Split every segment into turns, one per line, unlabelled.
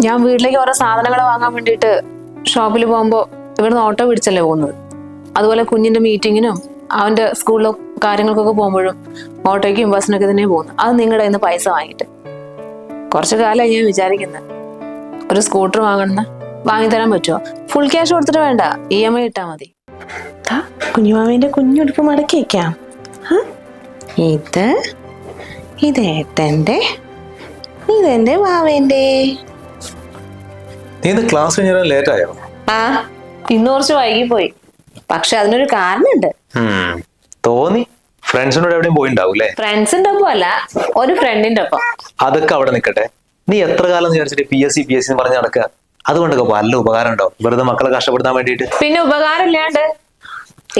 ഞാൻ വീട്ടിലേക്ക് ഓരോ സാധനങ്ങൾ വാങ്ങാൻ വേണ്ടിയിട്ട് ഷോപ്പിൽ പോകുമ്പോൾ ഇവിടുന്ന് ഓട്ടോ പിടിച്ചല്ലേ പോകുന്നത്. അതുപോലെ കുഞ്ഞിന്റെ മീറ്റിങ്ങിനും അവന്റെ സ്കൂളിലെ കാര്യങ്ങൾക്കൊക്കെ പോകുമ്പോഴും ഓട്ടോയ്ക്കും ബസ്സിനൊക്കെ തന്നെ പോകുന്നു അത് നിങ്ങളുടെ ഇന്ന് പൈസ വാങ്ങിയിട്ട്. കുറച്ച് കാലമായി ഞാൻ വിചാരിക്കുന്നത് ഒരു സ്കൂട്ടർ വാങ്ങണമെന്ന് വാങ്ങിത്തരാൻ പറ്റുമോ ഫുൾ ക്യാഷ് കൊടുത്തിട്ട് വേണ്ട. ഇ എം ഐ ഇട്ടാൽ മതി.
കുഞ്ഞുമാവിന്റെ കുഞ്ഞുടുപ്പ് മടക്കി വെക്കാം ആ, ഇത്? ഇത് ഇതെന്റെ മാവേന്റെ
നീ ഇന്ന് ക്ലാസ് കഴിഞ്ഞാൽ ലേറ്റ് ആയോ?
ആ ഇന്ന് കുറച്ച് പോയി പക്ഷെ അതിനൊരു കാരണമുണ്ട്.
തോന്നി. ഫ്രണ്ട്സിനോട് എവിടെയും പോയിണ്ടാവും അല്ലേ
ഫ്രണ്ട്സിന്റെ ഒപ്പം അല്ല ഒരു ഫ്രണ്ടിന്റെ ഒപ്പം.
അതൊക്കെ അവിടെ നിൽക്കട്ടെ നീ എത്ര കാലം വിചാരിച്ചിട്ട് P S C P S C പറഞ്ഞ് നടക്കുക അതുകൊണ്ടൊക്കെ വല്ല ഉപകാരം ഉണ്ടോ വെറുതെ മക്കളെ കഷ്ടപ്പെടുത്താൻ വേണ്ടിയിട്ട്.
പിന്നെ ഉപകാരം ഇല്ലാണ്ട്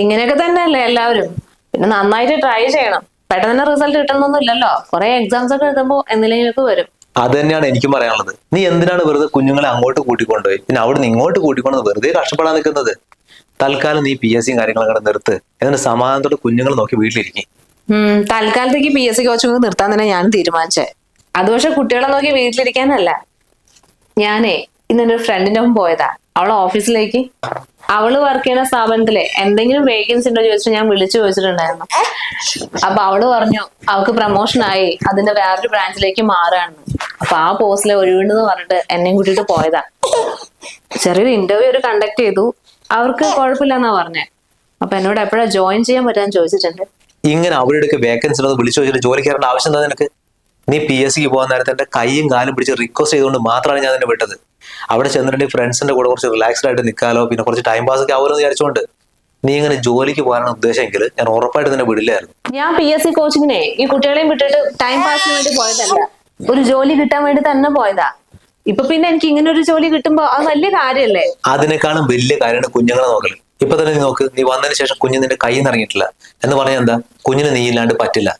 ഇങ്ങനെയൊക്കെ തന്നെയല്ലേ എല്ലാവരും. പിന്നെ നന്നായിട്ട് ട്രൈ ചെയ്യണം. പെട്ടെന്ന് തന്നെ റിസൾട്ട് കിട്ടുന്നൊന്നും ഇല്ലല്ലോ കുറെ എക്സാംസ് ഒക്കെ എഴുതുമ്പോ എന്തിലെങ്കിലൊക്കെ വരും.
അത് തന്നെയാണ് എനിക്കും പറയാനുള്ളത്. നീ എന്തിനാണ് വെറുതെ കുഞ്ഞുങ്ങളെ അങ്ങോട്ട് കൂട്ടിക്കൊണ്ടുപോയി? പിന്നെ അവിടെ നിന്ന് ഇങ്ങോട്ട് കൂട്ടിക്കൊണ്ടു വെറുതെ കഷ്ടപ്പെടാൻ നിൽക്കുന്നത്? തൽക്കാലം നീ പി എസ് സിയും കാര്യങ്ങളൊക്കെ നിർത്ത്. എന്നിട്ട് സമാധാനത്തോടെ കുഞ്ഞുങ്ങൾ നോക്കി വീട്ടിലിരിക്കും.
തൽക്കാലത്തേക്ക് പി എസ് സി കോച്ചിങ് നിർത്താൻ തന്നെ ഞാൻ തീരുമാനിച്ചേ. അത് പക്ഷെ കുട്ടികളെ നോക്കി വീട്ടിലിരിക്കാനല്ല. ഞാനേ ഇന്ന് എന്റെ ഫ്രണ്ടിന്റെ ഒപ്പം പോയതാ. അവളെ ഓഫീസിലേക്ക് അവൾ വർക്ക് ചെയ്യുന്ന സ്ഥാപനത്തിലെ എന്തെങ്കിലും വേക്കൻസി ഉണ്ടോ ചോദിച്ചിട്ട് ഞാൻ വിളിച്ചു ചോദിച്ചിട്ടുണ്ടായിരുന്നു. അപ്പൊ അവൾ പറഞ്ഞു അവൾക്ക് പ്രൊമോഷൻ ആയി അതിന്റെ വേറൊരു ബ്രാഞ്ചിലേക്ക് മാറുകയാണ്. അപ്പൊ ആ പോസ്റ്റിലെ ഒഴിവുണ്ടെന്ന് പറഞ്ഞിട്ട് എന്നെയും കൂട്ടിയിട്ട് പോയതാ. ചെറിയൊരു ഇന്റർവ്യൂ ഒരു കണ്ടക്ട് ചെയ്തു. അവർക്ക് കുഴപ്പമില്ലെന്നാ പറഞ്ഞേ. അപ്പൊ എന്നോട് എപ്പോഴാ ജോയിൻ ചെയ്യാൻ പറ്റാന്ന് ചോദിച്ചിട്ടുണ്ട്.
ഇങ്ങനെ അവരുടെ വേക്കൻസി ഉള്ളത് വിളിച്ചു ചോദിച്ചിട്ട് ജോലിക്കാരുടെ ആവശ്യം എന്താ നിനക്ക്? നീ പി എസ് സിക്ക് പോകാൻ നേരത്തെ എന്റെ കൈയും കാലും പിടിച്ച് റിക്വസ്റ്റ് ചെയ്തുകൊണ്ട് മാത്രമാണ് ഞാൻ നിന്നെ വിട്ടത്. അവിടെ ചെന്നിട്ട് ഫ്രണ്ട്സിന്റെ കൂടെ കുറച്ച് റിലാക്സ്ഡ് ആയിട്ട് നിൽക്കാലോ പിന്നെ കുറച്ച് ടൈം പാസ് ഒക്കെ ആവുമെന്ന് വിചാരിച്ചുകൊണ്ട് നീ ഇങ്ങനെ ജോലിക്ക് പോകാനാണ് ഉദ്ദേശമെങ്കിൽ ഞാൻ ഉറപ്പായിട്ട് നിന്നെ വിടില്ലായിരുന്നു.
ഞാൻ പി എസ് സി കോച്ചിങ്ങിനെ ഈ കുട്ടികളെയും വിട്ടിട്ട് ടൈം പാസിന് വേണ്ടി പോയതല്ല. ഒരു ജോലി കിട്ടാൻ വേണ്ടി തന്നെ പോയതാ. ഇപ്പൊ പിന്നെ എനിക്ക് ഇങ്ങനെ ഒരു ജോലി കിട്ടുമ്പോ അത് വലിയ കാര്യല്ലേ?
അതിനേക്കാളും വലിയ കാര്യമാണ് കുഞ്ഞുങ്ങളെ നോക്കൽ ഇപ്പൊ തന്നെ നീ നോക്ക് നീ വന്നതിന് ശേഷം കുഞ്ഞ് നിന്റെ കൈ ഇറങ്ങിയിട്ടില്ല. എന്ന് പറഞ്ഞാൽ എന്താ? കുഞ്ഞിന് നീ ഇല്ലാണ്ട് പറ്റില്ല.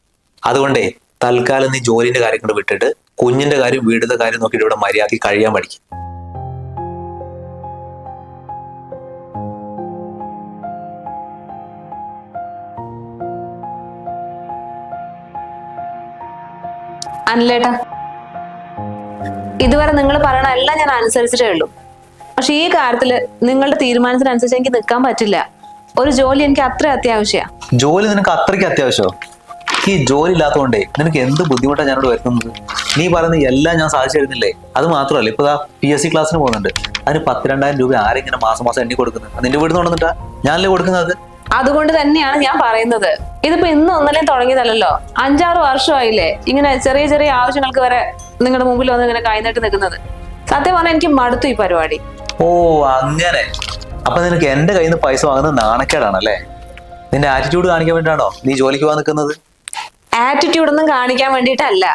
അതുകൊണ്ടേ തൽക്കാലം നീ ജോലിന്റെ കാര്യങ്ങൾ കൊണ്ട് വിട്ടിട്ട് കുഞ്ഞിന്റെ കാര്യം വീടിന്റെ കാര്യം നോക്കിയിട്ട് ഇവിടെ മര്യാദയ്ക്ക് കഴിയാൻ പഠിക്കും.
അനിലേട്ടാ ഇതുവരെ നിങ്ങൾ പറയണ എല്ലാം ഞാൻ അനുസരിച്ചിട്ടേ ഉള്ളൂ. പക്ഷെ ഈ കാര്യത്തിൽ നിങ്ങളുടെ തീരുമാനത്തിനനുസരിച്ച് എനിക്ക് നിൽക്കാൻ പറ്റില്ല. ഒരു ജോലി എനിക്ക് അത്ര അത്യാവശ്യമാണ്
ജോലി നിനക്ക് അത്രയ്ക്ക് അത്യാവശ്യമോ ഈ ജോലി ഇല്ലാത്തതുകൊണ്ടേ നിനക്ക് എന്ത് ബുദ്ധിമുട്ടാണ് ഞാനോട് വരുന്നത്? നീ പറയുന്ന എല്ലാം ഞാൻ സാധിച്ചു തരുന്നില്ലേ? അത് മാത്രമല്ല ഇപ്പൊ പി എസ് സി ക്ലാസ്സിന് പോകുന്നുണ്ട്. അതിന് പത്തിരണ്ടായിരം രൂപ ആരെങ്കിലും മാസം മാസം എണ്ണി കൊടുക്കുന്നത് നിന്റെ വീട് കൊണ്ടുവന്നിട്ടാ? ഞാനല്ലേ കൊടുക്കുന്നത്?
അതുകൊണ്ട് തന്നെയാണ് ഞാൻ പറയുന്നത്. ഇതിപ്പോ ഇന്ന് ഒന്നല്ലേ തുടങ്ങിയതല്ലോ അഞ്ചാറ് വർഷമായില്ലേ ഇങ്ങനെ ചെറിയ ചെറിയ ആവശ്യങ്ങൾക്ക് വരെ നിങ്ങളുടെ മുമ്പിൽ വന്ന് ഇങ്ങനെ കൈനീട്ട് നിൽക്കുന്നത്. സത്യം പറഞ്ഞാൽ എനിക്ക് മടുത്തു ഈ പരിപാടി.
ഓ അങ്ങനെ. അപ്പൊ നിനക്ക് എന്റെ കയ്യിൽ നിന്ന് പൈസ വാങ്ങുന്നത് നാണക്കേടാണല്ലേ? നിന്റെ ആറ്റിറ്റ്യൂഡ് കാണിക്കാൻ വേണ്ടിയാണോ നീ ജോലിക്ക് പോകാൻ നിൽക്കുന്നത്?
ആറ്റിറ്റ്യൂഡ് ഒന്നും കാണിക്കാൻ വേണ്ടിയിട്ടല്ല.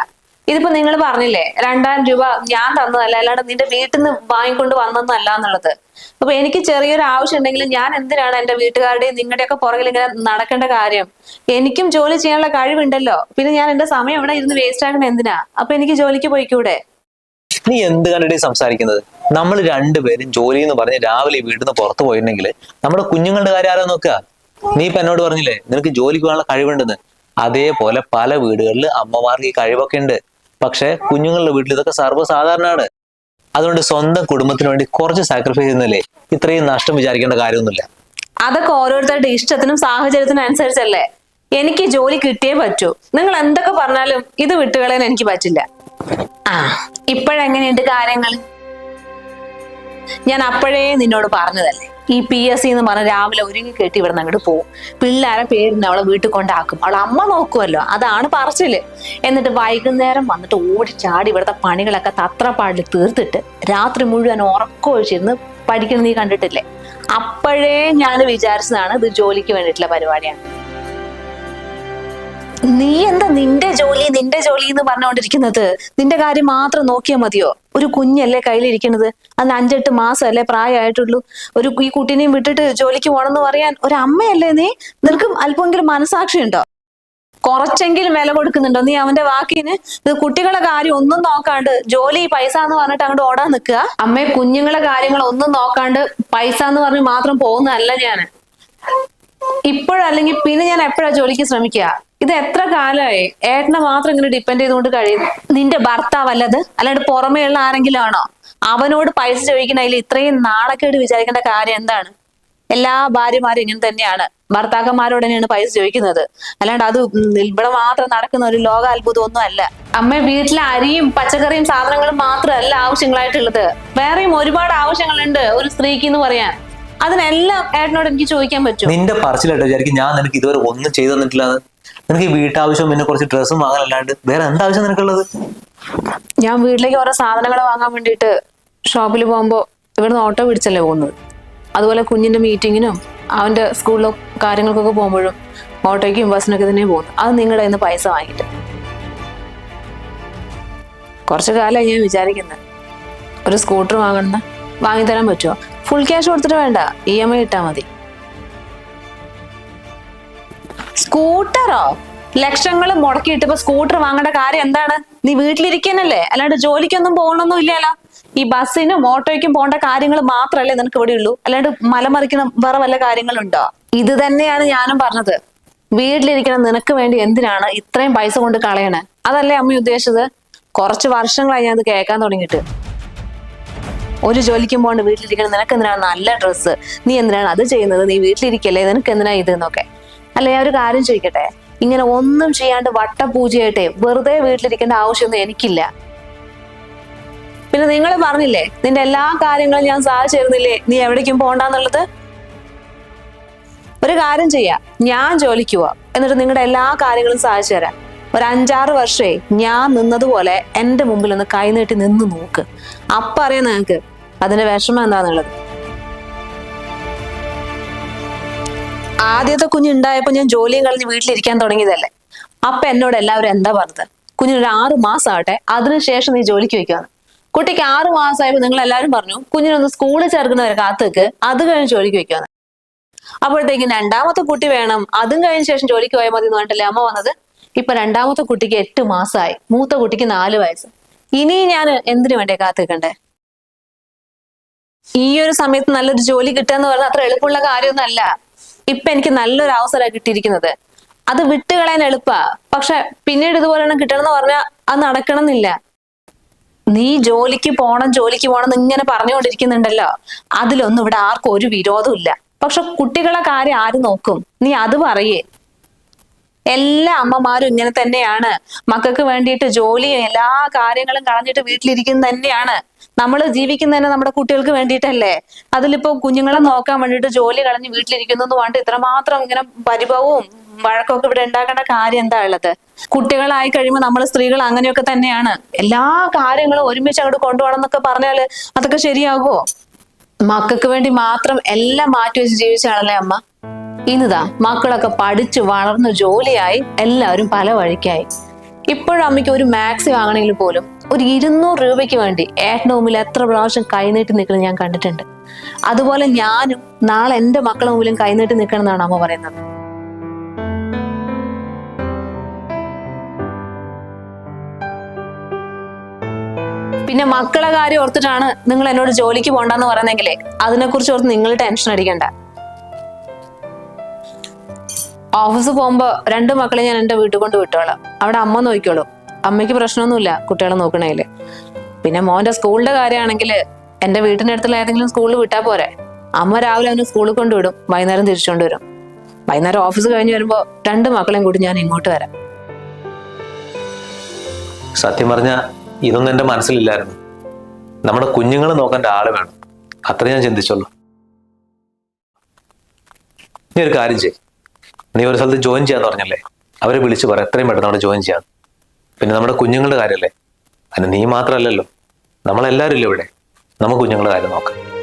ഇതിപ്പോ നിങ്ങൾ പറഞ്ഞില്ലേ രണ്ടായിരം രൂപ ഞാൻ തന്നതല്ല അല്ലാണ്ട് നിന്റെ വീട്ടിൽ നിന്ന് വാങ്ങിക്കൊണ്ട് വന്നതല്ല എന്നുള്ളത്. അപ്പൊ എനിക്ക് ചെറിയൊരു ആവശ്യം ഉണ്ടെങ്കിൽ ഞാൻ എന്തിനാണ് എന്റെ വീട്ടുകാരുടെയും നിങ്ങളുടെയൊക്കെ പുറകിൽ ഇങ്ങനെ നടക്കേണ്ട കാര്യം? എനിക്കും ജോലി ചെയ്യാനുള്ള കഴിവുണ്ടല്ലോ. പിന്നെ ഞാൻ എന്റെ സമയം ഇവിടെ ഇരുന്ന് വേസ്റ്റ് ആക്കണ എന്തിനാ? അപ്പൊ എനിക്ക് ജോലിക്ക് പോയിക്കൂടെ?
നീ എന്ത് കണ്ടിട്ട് സംസാരിക്കുന്നത്? നമ്മൾ രണ്ടുപേരും ജോലി എന്ന് പറഞ്ഞ് രാവിലെ വീട്ടിൽ നിന്ന് പുറത്തു പോയിട്ടുണ്ടെങ്കിൽ നമ്മുടെ കുഞ്ഞുങ്ങളുടെ കാര്യം ആരാ നോക്കുക? നീ ഇപ്പൊ എന്നോട് പറഞ്ഞില്ലേ നിനക്ക് ജോലിക്ക് പോകാനുള്ള കഴിവുണ്ടെന്ന്. അതേപോലെ പല വീടുകളിൽ അമ്മമാർക്ക് ഈ കഴിവൊക്കെ ഉണ്ട്. പക്ഷെ കുഞ്ഞുങ്ങളുടെ വീട്ടിൽ ഇതൊക്കെ സർവസാധാരണമാണ്. അതുകൊണ്ട് സ്വന്തം കുടുംബത്തിന് വേണ്ടി കുറച്ച് സാക്രിഫൈസ് ചെയ്യുന്നില്ലേ ഇത്രയും നഷ്ടം വിചാരിക്കേണ്ട കാര്യമൊന്നുമില്ല.
അതൊക്കെ ഓരോരുത്തരുടെ ഇഷ്ടത്തിനും സാഹചര്യത്തിനും അനുസരിച്ചല്ലേ? എനിക്ക് ജോലി കിട്ടിയേ പറ്റൂ. നിങ്ങൾ എന്തൊക്കെ പറഞ്ഞാലും ഇത് വിട്ടുകളയാൻ എനിക്ക് പറ്റില്ല. ആ ഇപ്പോഴെങ്ങനെയുണ്ട് കാര്യങ്ങൾ ഞാൻ അപ്പോഴേ നിന്നോട് പറഞ്ഞതല്ലേ. ഈ പി എസ് സി എന്ന് പറഞ്ഞ രാവിലെ ഒരുങ്ങി കെട്ടി ഇവിടെ നിന്ന് അങ്ങോട്ട് പോകും പിള്ളേരെ പേരിന് അവളെ വീട്ടിൽ കൊണ്ടാക്കും. അവളെ അമ്മ നോക്കുമല്ലോ അതാണ് പറച്ചിൽ. എന്നിട്ട് വൈകുന്നേരം വന്നിട്ട് ഓടി ചാടി ഇവിടുത്തെ പണികളൊക്കെ തത്രപ്പാടിൽ തീർത്തിട്ട് രാത്രി മുഴുവൻ ഉറക്കമൊഴിച്ചിരുന്ന് പഠിക്കണം നീ കണ്ടിട്ടില്ലേ? അപ്പോഴേ ഞാൻ വിചാരിച്ചതാണ് ഇത് ജോലിക്ക് വേണ്ടിയിട്ടുള്ള പരിപാടിയാണ്. നീ എന്താ നിന്റെ ജോലി നിന്റെ ജോലി എന്ന് പറഞ്ഞുകൊണ്ടിരിക്കുന്നത് നിന്റെ കാര്യം മാത്രം നോക്കിയാൽ മതിയോ? ഒരു കുഞ്ഞല്ലേ കയ്യിലിരിക്കുന്നത്? അന്ന് അഞ്ചെട്ട് മാസമല്ലേ പ്രായമായിട്ടുള്ളൂ. ഒരു ഈ കുട്ടീനെയും വിട്ടിട്ട് ജോലിക്ക് പോകണമെന്ന് പറയാൻ ഒരു അമ്മയല്ലേ നീ? നിനക്ക് അല്പമെങ്കിലും മനസാക്ഷി ഉണ്ടോ കുറച്ചെങ്കിലും വില കൊടുക്കുന്നുണ്ടോ? നീ അവന്റെ വാക്കിന് കുട്ടികളെ കാര്യം ഒന്നും നോക്കാണ്ട് ജോലി പൈസ എന്ന് പറഞ്ഞിട്ട് അങ്ങോട്ട് ഓടാൻ നിൽക്കുക. അമ്മയെ കുഞ്ഞുങ്ങളെ കാര്യങ്ങൾ ഒന്നും നോക്കാണ്ട് പൈസ എന്ന് പറഞ്ഞ് മാത്രം പോകുന്നതല്ല ഞാൻ ഇപ്പോഴല്ലെങ്കിൽ പിന്നെ ഞാൻ എപ്പോഴാ ജോലിക്ക് ശ്രമിക്കുക? ഇത് എത്ര കാലമായി ഏട്ടനെ മാത്രം ഇങ്ങനെ ഡിപ്പെൻഡ് ചെയ്തുകൊണ്ട് കഴിയുന്നു നിന്റെ ഭർത്താവല്ലത്? അല്ലാണ്ട് പുറമേയുള്ള ആരെങ്കിലും ആണോ അവനോട് പൈസ ചോദിക്കണതിൽ ഇത്രയും നാണക്കേട് വിചാരിക്കേണ്ട കാര്യം എന്താണ്? എല്ലാ ഭാര്യമാരും ഇങ്ങനെ തന്നെയാണ്. ഭർത്താക്കന്മാരോട് തന്നെയാണ് പൈസ ചോദിക്കുന്നത്. അല്ലാണ്ട് അത് ഇവിടെ മാത്രം നടക്കുന്ന ഒരു ലോക അത്ഭുതം ഒന്നും അല്ല. അമ്മ വീട്ടിലെ അരിയും പച്ചക്കറിയും സാധനങ്ങളും മാത്രമല്ല ആവശ്യങ്ങളായിട്ടുള്ളത്. വേറെയും ഒരുപാട് ആവശ്യങ്ങളുണ്ട് ഒരു സ്ത്രീക്ക് എന്ന് പറയാൻ. അതിനെല്ലാം ഏട്ടനോട് എനിക്ക് ചോദിക്കാൻ പറ്റും
നിന്റെ പറച്ചിലായിട്ട് വിചാരിക്കും ഞാൻ നിനക്ക് ഇതുവരെ ഒന്നും ചെയ്തു തന്നിട്ടില്ല നിനക്ക് ഈ വീട്ടാവശ്യം പിന്നെ കുറച്ച് ഡ്രസ്സും വാങ്ങാനല്ലാണ്ട് വേറെ എന്താവശ്യം നിനക്കുള്ളത്?
ഞാൻ വീട്ടിലേക്ക് ഓരോ സാധനങ്ങൾ വാങ്ങാൻ വേണ്ടിട്ട് ഷോപ്പിൽ പോകുമ്പോൾ ഇവിടുന്ന് ഓട്ടോ പിടിച്ചല്ലേ പോകുന്നത്. അതുപോലെ കുഞ്ഞിന്റെ മീറ്റിങ്ങിനും അവന്റെ സ്കൂളിലോ കാര്യങ്ങൾക്കൊക്കെ പോകുമ്പോഴും ഓട്ടോയ്ക്കും ബസ്സിനൊക്കെ തന്നെ പോകുന്നു അത് നിങ്ങളുടെ ഇന്ന് പൈസ വാങ്ങിയിട്ട്. കുറച്ചു കാലമായി ഞാൻ വിചാരിക്കുന്നത് ഒരു സ്കൂട്ടർ വാങ്ങണമെന്ന് വാങ്ങിത്തരാൻ പറ്റുമോ ഫുൾ ക്യാഷ് കൊടുത്തിട്ട് വേണ്ട. ഇ എം ഐ ഇട്ടാൽ മതി. സ്കൂട്ടറോ? ലക്ഷങ്ങൾ മുടക്കിയിട്ട് ഇപ്പൊ സ്കൂട്ടർ വാങ്ങേണ്ട കാര്യം എന്താണ്? നീ വീട്ടിലിരിക്കാനല്ലേ അല്ലാണ്ട് ജോലിക്കൊന്നും പോകണമെന്നും ഇല്ലല്ലോ ഈ ബസ്സിനും ഓട്ടോയ്ക്കും പോകേണ്ട കാര്യങ്ങൾ മാത്രമല്ലേ നിനക്ക് ഇവിടെ ഉള്ളൂ? അല്ലാണ്ട് മലമറിക്കുന്ന വേറെ വല്ല കാര്യങ്ങളുണ്ടോ? ഇത് തന്നെയാണ് ഞാനും പറഞ്ഞത്. വീട്ടിലിരിക്കണം നിനക്ക് വേണ്ടി എന്തിനാണ് ഇത്രയും പൈസ കൊണ്ട് കളയണേ? അതല്ലേ അമ്മ ഉദ്ദേശിച്ചത്? കുറച്ച് വർഷങ്ങളായി ഞാൻ ഇത് കേൾക്കാൻ തുടങ്ങിയിട്ട്. ഒരു ജോലിക്കും പോകണ്ട് വീട്ടിലിരിക്കണം നിനക്ക് എന്തിനാണ് നല്ല ഡ്രസ്സ്? നീ എന്തിനാണ് അത് ചെയ്യുന്നത്? നീ വീട്ടിലിരിക്കല്ലേ? നിനക്ക് എന്തിനാ ഇത് എന്നൊക്കെ. അല്ല ഒരു കാര്യം ചോദിക്കട്ടെ? ഇങ്ങനെ ഒന്നും ചെയ്യാണ്ട് വട്ടപൂജയായിട്ടെ വെറുതെ വീട്ടിലിരിക്കേണ്ട ആവശ്യമൊന്നും എനിക്കില്ല. പിന്നെ നിങ്ങൾ പറഞ്ഞില്ലേ നിന്റെ എല്ലാ കാര്യങ്ങളും ഞാൻ സാധിച്ചിരുന്നില്ലേ നീ എവിടേക്കും പോണ്ടെന്നുള്ളത്? ഒരു കാര്യം ചെയ്യാം ഞാൻ ജോലിക്ക് പോവാം. എന്നിട്ട് നിങ്ങളുടെ എല്ലാ കാര്യങ്ങളും സാധിച്ചു തരാം. ഒരു അഞ്ചാറ് വർഷേ ഞാൻ നിന്നതുപോലെ എന്റെ മുമ്പിൽ ഒന്ന് കൈനീട്ടി നിന്ന് നോക്ക്. അപ്പറിയാം നിങ്ങൾക്ക് അതിന്റെ വിഷമം എന്താന്നുള്ളത്. ആദ്യത്തെ കുഞ്ഞുണ്ടായപ്പോ ഞാൻ ജോലിയും കളഞ്ഞ് വീട്ടിലിരിക്കാൻ തുടങ്ങിയതല്ലേ? അപ്പൊ എന്നോട് എല്ലാവരും എന്താ പറഞ്ഞത്? കുഞ്ഞിനൊരു ആറ് മാസം അതിനുശേഷം നീ ജോലിക്ക് വെക്കാന്ന് കുട്ടിക്ക് ആറ് മാസമായപ്പോ നിങ്ങൾ എല്ലാവരും പറഞ്ഞു കുഞ്ഞിനൊന്ന് സ്കൂളിൽ ചേർക്കുന്നവരെ കാത്തേക്ക് അത് കഴിഞ്ഞ് ജോലിക്ക് വെക്കാന്ന് അപ്പോഴത്തേക്കും രണ്ടാമത്തെ കുട്ടി വേണം അതും കഴിഞ്ഞ ശേഷം ജോലിക്ക് പോയാൽ മതി എന്ന് പറഞ്ഞിട്ടല്ലേ അമ്മ വന്നത്? ഇപ്പൊ രണ്ടാമത്തെ കുട്ടിക്ക് എട്ട് മാസമായി മൂത്ത കുട്ടിക്ക് നാല് വയസ്സ്. ഇനി ഞാൻ എന്തിനു വേണ്ടേ കാത്തിക്കണ്ടേ ഈ ഒരു സമയത്ത് നല്ലൊരു ജോലി കിട്ടുക എന്ന് പറഞ്ഞാൽ അത്ര എളുപ്പമുള്ള കാര്യമൊന്നുമല്ല ഇപ്പൊ എനിക്ക് നല്ലൊരു അവസരമാണ് കിട്ടിയിരിക്കുന്നത്. അത് വിട്ടുകളയാൻ എളുപ്പാ. പക്ഷെ പിന്നീട് ഇതുപോലെ കിട്ടണം എന്ന് പറഞ്ഞാൽ അത് നടക്കണമെന്നില്ല. നീ ജോലിക്ക് പോണം ജോലിക്ക് പോണം എന്ന് ഇങ്ങനെ പറഞ്ഞുകൊണ്ടിരിക്കുന്നുണ്ടല്ലോ. അതിലൊന്നും ഇവിടെ ആർക്കും ഒരു വിരോധമില്ല പക്ഷെ കുട്ടികളെ കാര്യം ആര് നോക്കും? നീ അത് പറയേ. എല്ലാ അമ്മമാരും ഇങ്ങനെ തന്നെയാണ്. മക്കൾക്ക് വേണ്ടിയിട്ട് ജോലിയും എല്ലാ കാര്യങ്ങളും കളഞ്ഞിട്ട് വീട്ടിലിരിക്കുന്നത് തന്നെയാണ്. നമ്മൾ ജീവിക്കുന്നതന്നെ നമ്മുടെ കുട്ടികൾക്ക് വേണ്ടിയിട്ടല്ലേ? അതിലിപ്പോ കുഞ്ഞുങ്ങളെ നോക്കാൻ വേണ്ടിയിട്ട് ജോലി കളഞ്ഞ് വീട്ടിലിരിക്കുന്നു എന്ന് പറഞ്ഞിട്ട് ഇത്രമാത്രം ഇങ്ങനെ പരിഭവവും വഴക്കൊക്കെ ഇവിടെ ഉണ്ടാക്കേണ്ട കാര്യം എന്താ ഉള്ളത്? കുട്ടികളായി കഴിയുമ്പോൾ നമ്മൾ സ്ത്രീകൾ അങ്ങനെയൊക്കെ തന്നെയാണ്. എല്ലാ കാര്യങ്ങളും ഒരുമിച്ച് അങ്ങോട്ട് കൊണ്ടുപോകണം എന്നൊക്കെ പറഞ്ഞാൽ അതൊക്കെ ശരിയാകുമോ മക്കൾക്ക് വേണ്ടി മാത്രം എല്ലാം മാറ്റി വെച്ച് ജീവിച്ചാണല്ലേ അമ്മ? ഇന്നിതാ മക്കളൊക്കെ പഠിച്ചു വളർന്ന് ജോലിയായി എല്ലാവരും പല വഴിക്കായി. ഇപ്പോഴും അമ്മയ്ക്ക് ഒരു മാക്സ് വാങ്ങണമെങ്കിൽ പോലും ഒരു ഇരുന്നൂറ് രൂപയ്ക്ക് വേണ്ടി ഏട്ടന്റെ മുമ്പിൽ എത്ര പ്രാവശ്യം കൈനീട്ടി നിൽക്കുന്നത് ഞാൻ കണ്ടിട്ടുണ്ട്. അതുപോലെ ഞാനും നാളെ എന്റെ മക്കളെ മുമ്പിലും കൈനീട്ടി നിൽക്കണം എന്നാണ് അമ്മ പറയുന്നത്. പിന്നെ മക്കളെ കാര്യം ഓർത്തിട്ടാണ് നിങ്ങൾ എന്നോട് ജോലിക്ക് പോണ്ടെന്ന് പറയുന്നെങ്കിലേ അതിനെക്കുറിച്ച് ഓർത്ത് നിങ്ങൾ ടെൻഷൻ അടിക്കണ്ട. ഓഫീസ് പോകുമ്പോ രണ്ട് മക്കളെ ഞാൻ എന്റെ വീട്ടിൽ കൊണ്ട് വിട്ടോളാം. അവിടെ അമ്മ നോക്കിക്കോളൂ. അമ്മയ്ക്ക് പ്രശ്നമൊന്നുമില്ല കുട്ടികളെ നോക്കണേൽ. പിന്നെ മോന്റെ സ്കൂളിന്റെ കാര്യമാണെങ്കിൽ എന്റെ വീട്ടിന്റെ അടുത്തുള്ള ഏതെങ്കിലും സ്കൂളിൽ വിട്ടാ പോരെ. അമ്മ രാവിലെ അവന് സ്കൂളിൽ കൊണ്ടുവിടും വൈകുന്നേരം തിരിച്ചുകൊണ്ട് വരും. വൈകുന്നേരം ഓഫീസ് കഴിഞ്ഞ് വരുമ്പോൾ രണ്ട് മക്കളെയും കൂടി ഞാൻ ഇങ്ങോട്ട് വരാം.
സത്യം പറഞ്ഞ ഇതൊന്നും എന്റെ മനസ്സിലില്ലായിരുന്നു. നമ്മുടെ കുഞ്ഞുങ്ങളെ നോക്കേണ്ട ആൾ വേണം. അത്ര ഞാൻ ചിന്തിച്ചുള്ളൂ. നീ ഒരു കാര്യം ചെയ്യും. നീ ഒരു സ്ഥലത്ത് ജോയിൻ ചെയ്യാന്ന് പറഞ്ഞല്ലേ? അവരെ വിളിച്ചു പറ എത്രയും പെട്ടെന്ന് അവിടെ ജോയിൻ ചെയ്യാം. പിന്നെ നമ്മുടെ കുഞ്ഞുങ്ങളുടെ കാര്യമല്ലേ? അതിന് നീ മാത്രമല്ലല്ലോ. നമ്മളെല്ലാവരും ഇല്ല ഇവിടെ? നമുക്ക് കുഞ്ഞുങ്ങളുടെ കാര്യം നോക്കാം.